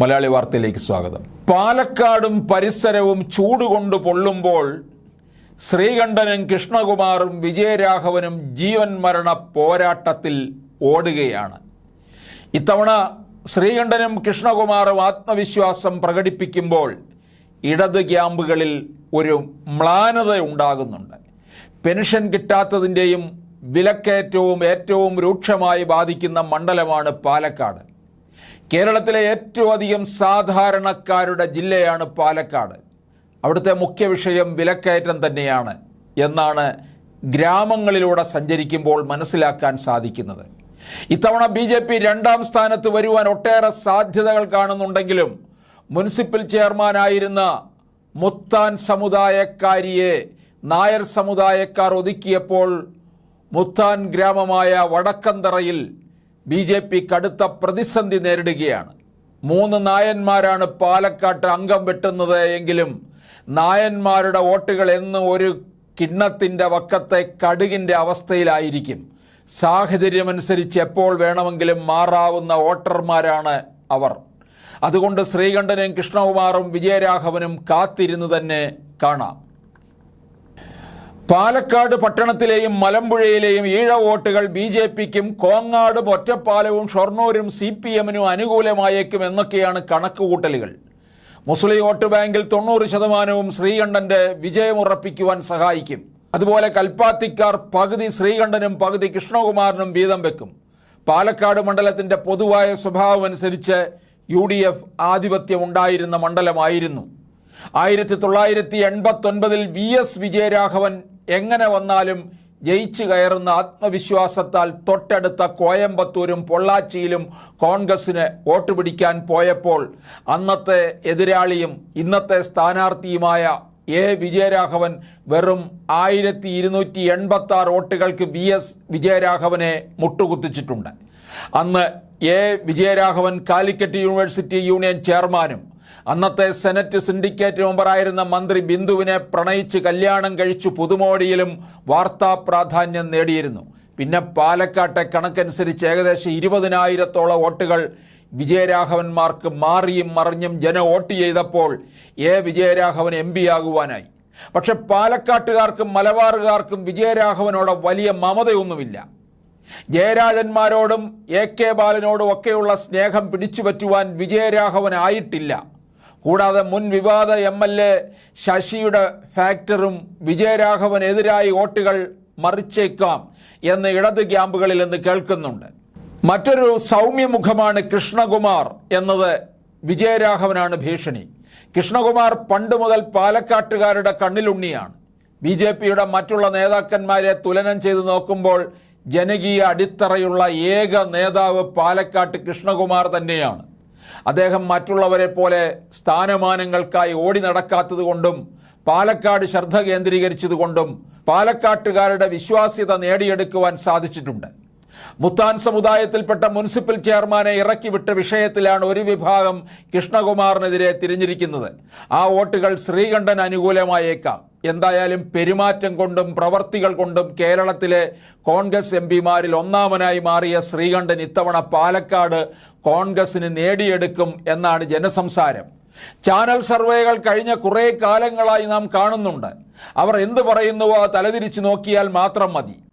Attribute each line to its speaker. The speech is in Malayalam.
Speaker 1: മലയാളി വാർത്തയിലേക്ക് സ്വാഗതം. പാലക്കാടും പരിസരവും ചൂടുകൊണ്ട് പൊള്ളുമ്പോൾ ശ്രീകണ്ഠനും കൃഷ്ണകുമാറും വിജയരാഘവനും ജീവൻ മരണ പോരാട്ടത്തിൽ ഓടുകയാണ്. ഇത്തവണ ശ്രീകണ്ഠനും കൃഷ്ണകുമാറും ആത്മവിശ്വാസം പ്രകടിപ്പിക്കുമ്പോൾ ഇടത് ക്യാമ്പുകളിൽ ഒരു മ്ലാനത ഉണ്ടാകുന്നുണ്ട്. പെൻഷൻ കിട്ടാത്തതിന്റെയും വിലക്കയറ്റവും ഏറ്റവും രൂക്ഷമായി ബാധിക്കുന്ന മണ്ഡലമാണ് പാലക്കാട്. കേരളത്തിലെ ഏറ്റവും അധികം സാധാരണക്കാരുടെ ജില്ലയാണ് പാലക്കാട്. അവിടുത്തെ മുഖ്യ വിഷയം വിലക്കയറ്റം തന്നെയാണ് എന്നാണ് ഗ്രാമങ്ങളിലൂടെ സഞ്ചരിക്കുമ്പോൾ മനസ്സിലാക്കാൻ സാധിക്കുന്നത്. ഇത്തവണ ബി ജെ പി രണ്ടാം സ്ഥാനത്ത് വരുവാൻ ഒട്ടേറെ സാധ്യതകൾ കാണുന്നുണ്ടെങ്കിലും മുനിസിപ്പൽ ചെയർമാനായിരുന്ന മുത്താൻ സമുദായക്കാരിയെ നായർ സമുദായക്കാർ ഒതുക്കിയപ്പോൾ മുത്താൻ ഗ്രാമമായ വടക്കന്തറയിൽ ബി ജെ പി കടുത്ത പ്രതിസന്ധി നേരിടുകയാണ്. മൂന്ന് നായന്മാരാണ് പാലക്കാട്ട് അംഗം വെട്ടുന്നത് എങ്കിലും നായന്മാരുടെ വോട്ടുകൾ എന്ന് ഒരു കിണ്ണത്തിന്റെ വക്കത്തെ കടുകിന്റെ അവസ്ഥയിലായിരിക്കും. സാഹചര്യമനുസരിച്ച് എപ്പോൾ വേണമെങ്കിലും മാറാവുന്ന വോട്ടർമാരാണ് അവർ. അതുകൊണ്ട് ശ്രീകണ്ഠനും കൃഷ്ണകുമാറും വിജയരാഘവനും കാത്തിരുന്ന് തന്നെ കാണാം. പാലക്കാട് പട്ടണത്തിലെയും മലമ്പുഴയിലെയും ഈഴ വോട്ടുകൾ ബി ജെ പിക്കും കോങ്ങാടും ഒറ്റപ്പാലവും ഷൊർണൂരും സി പി എമ്മിനും അനുകൂലമായേക്കും എന്നൊക്കെയാണ് കണക്കുകൂട്ടലുകൾ. മുസ്ലിം വോട്ട് ബാങ്കിൽ തൊണ്ണൂറ് ശതമാനവും ശ്രീകണ്ഠന്റെ വിജയമുറപ്പിക്കുവാൻ സഹായിക്കും. അതുപോലെ കൽപ്പാത്തിക്കാർ പകുതി ശ്രീകണ്ഠനും പകുതി കൃഷ്ണകുമാറിനും വീതം വെക്കും. പാലക്കാട് മണ്ഡലത്തിന്റെ പൊതുവായ സ്വഭാവം അനുസരിച്ച് യു ഡി എഫ് ആധിപത്യം ഉണ്ടായിരുന്ന മണ്ഡലമായിരുന്നു. ആയിരത്തി തൊള്ളായിരത്തി എൺപത്തൊൻപതിൽ വി എസ് വിജയരാഘവൻ എങ്ങനെ വന്നാലും ജയിച്ചു കയറുന്ന ആത്മവിശ്വാസത്താൽ തൊട്ടടുത്ത കോയമ്പത്തൂരും പൊള്ളാച്ചിയിലും കോൺഗ്രസിന് വോട്ട് പിടിക്കാൻ പോയപ്പോൾ അന്നത്തെ എതിരാളിയും ഇന്നത്തെ സ്ഥാനാർത്ഥിയുമായ എ വിജയരാഘവൻ വെറും ആയിരത്തി ഇരുന്നൂറ്റി എൺപത്തി ആറ് വോട്ടുകൾക്ക് വി എസ് വിജയരാഘവനെ മുട്ടുകുത്തിച്ചിട്ടുണ്ട്. അന്ന് A Vijayaraghavan Calicut University union ചെയർമാനും അന്നത്തെ സെനറ്റ് സിൻഡിക്കേറ്റ് മെമ്പറായിരുന്ന മന്ത്രി ബിന്ദുവിനെ പ്രണയിച്ച് കല്യാണം കഴിച്ചു പുതുമോടിയിലും വാർത്താ പ്രാധാന്യം നേടിയിരുന്നു. പിന്നെ പാലക്കാട്ടെ കണക്കനുസരിച്ച് ഏകദേശം ഇരുപതിനായിരത്തോളം വോട്ടുകൾ വിജയരാഘവന്മാർക്ക് മാറിയും മറിഞ്ഞും ജന വോട്ട് ചെയ്തപ്പോൾ എ വിജയരാഘവൻ എം പി ആകുവാനായി. പക്ഷെ പാലക്കാട്ടുകാർക്കും മലബാറുകാർക്കും വിജയരാഘവനോട് വലിയ മമതയൊന്നുമില്ല. ജയരാജന്മാരോടും എ കെ ബാലനോടും ഒക്കെയുള്ള സ്നേഹം പിടിച്ചുപറ്റുവാൻ വിജയരാഘവനായിട്ടില്ല. കൂടാതെ മുൻ വിവാദ എം എൽ എ ശശിയുടെ ഫാക്ടറും വിജയരാഘവനെതിരായി വോട്ടുകൾ മറിച്ചേക്കാം എന്ന് ഇടത് ക്യാമ്പുകളിൽ നിന്ന് കേൾക്കുന്നുണ്ട്. മറ്റൊരു സൗമ്യമുഖമാണ് കൃഷ്ണകുമാർ എന്നത് വിജയരാഘവനാണ് ഭീഷണി. കൃഷ്ണകുമാർ പണ്ട് മുതൽ പാലക്കാട്ടുകാരുടെ കണ്ണിലുണ്ണിയാണ്. ബി ജെ പിയുടെ മറ്റുള്ള നേതാക്കന്മാരെ തുലനം ചെയ്ത് നോക്കുമ്പോൾ ജനകീയ അടിത്തറയുള്ള ഏക നേതാവ് പാലക്കാട്ട് കൃഷ്ണകുമാർ തന്നെയാണ്. അദ്ദേഹം മറ്റുള്ളവരെ പോലെ സ്ഥാനമാനങ്ങൾക്കായി ഓടി നടക്കാത്തതുകൊണ്ടും പാലക്കാട് ശ്രദ്ധ കേന്ദ്രീകരിച്ചതുകൊണ്ടും പാലക്കാട്ടുകാരുടെ വിശ്വാസ്യത നേടിയെടുക്കുവാൻ സാധിച്ചിട്ടുണ്ട്. മുത്താൻ സമുദായത്തിൽപ്പെട്ട മുനിസിപ്പൽ ചെയർമാനെ ഇറക്കിവിട്ട വിഷയത്തിലാണ് ഒരു വിഭാഗം കൃഷ്ണകുമാറിനെതിരെ തിരിഞ്ഞിരിക്കുന്നത്. ആ വോട്ടുകൾ ശ്രീകണ്ഠൻ അനുകൂലമായേക്കാം. എന്തായാലും പെരുമാറ്റം കൊണ്ടും പ്രവർത്തികൾ കൊണ്ടും കേരളത്തിലെ കോൺഗ്രസ് എം പിമാരിൽ ഒന്നാമനായി മാറിയ ശ്രീകണ്ഠൻ ഇത്തവണ പാലക്കാട് കോൺഗ്രസിന് നേടിയെടുക്കും എന്നാണ് ജനസംസാരം. ചാനൽ സർവേകൾ കഴിഞ്ഞ കുറേ കാലങ്ങളായി നാം കാണുന്നുണ്ട്. അവർ എന്ത് പറയുന്നുവോ തലതിരിച്ചു നോക്കിയാൽ മാത്രം മതി.